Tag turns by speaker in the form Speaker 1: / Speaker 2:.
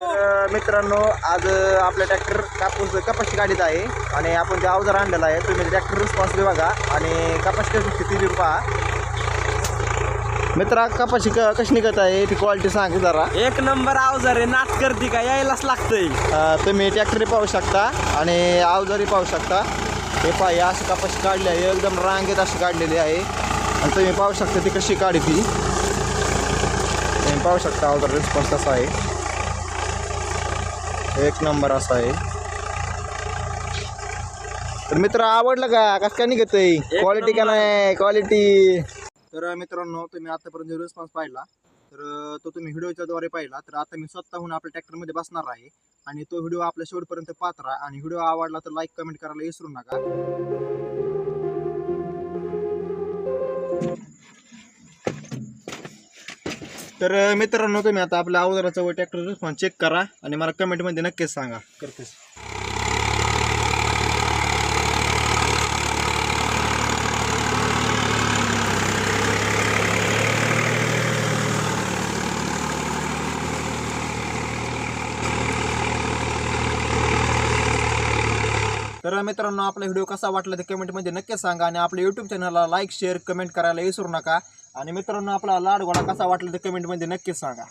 Speaker 1: तर मित्रांनो आज आपला ट्रॅक्टर कापूस कपाशी गाडीत आहे आणि आपण जे अवजार आणलेला आहे तुम्ही ट्रॅक्टर रिस्पॉन्स बघा आणि कपाशी कशी बी पहा. मित्रा कपाशी क कशी निघत आहे? ती क्वालिटी सांग जरा.
Speaker 2: एक नंबर अवजार आहे नाच करते का? यायलाच लागतंय.
Speaker 1: तुम्ही ट्रॅक्टरी पाहू शकता आणि अवजारी पाहू शकता. हे पहा हे अशी कपाशी काढली आहे एकदम रांगेत अशी काढलेली आहे. आणि तुम्ही पाहू शकता ती कशी काढी ती. तुम्ही पाहू शकता अवजार रिस्पॉन्स कसा आहे. एक नंबर असा आहे. तर मित्र आवडलं का? कसं काय निघत क्वालिटी का नाही? क्वालिटी तर मित्रांनो तुम्ही आतापर्यंत जो रिस्पॉन्स पाहिला तर तो तुम्ही व्हिडिओच्या द्वारे पाहिला. तर आता मी स्वतःहून आपल्या ट्रॅक्टरमध्ये बसणार आहे आणि तो व्हिडिओ आपल्या शेवटपर्यंत पाहत राहा आणि व्हिडिओ आवडला तर लाईक कमेंट करायला विसरू नका. तर मित्रांनो तुम्ही आता आपल्या अवजाराचा व ट्रॅक्टर रिस्पॉन्स चेक करा आणि मला कमेंटमध्ये नक्कीच सांगा. करतेस. तर मित्रांनो आपला व्हिडिओ कसा वाटला ते कमेंटमध्ये नक्कीच सांगा आणि आपल्या यूट्यूब चॅनलला लाईक शेअर कमेंट करायला विसरू नका. आणि मित्रांनो आपला लाडगोळा कसा वाटला ते कमेंटमध्ये नक्कीच सांगा.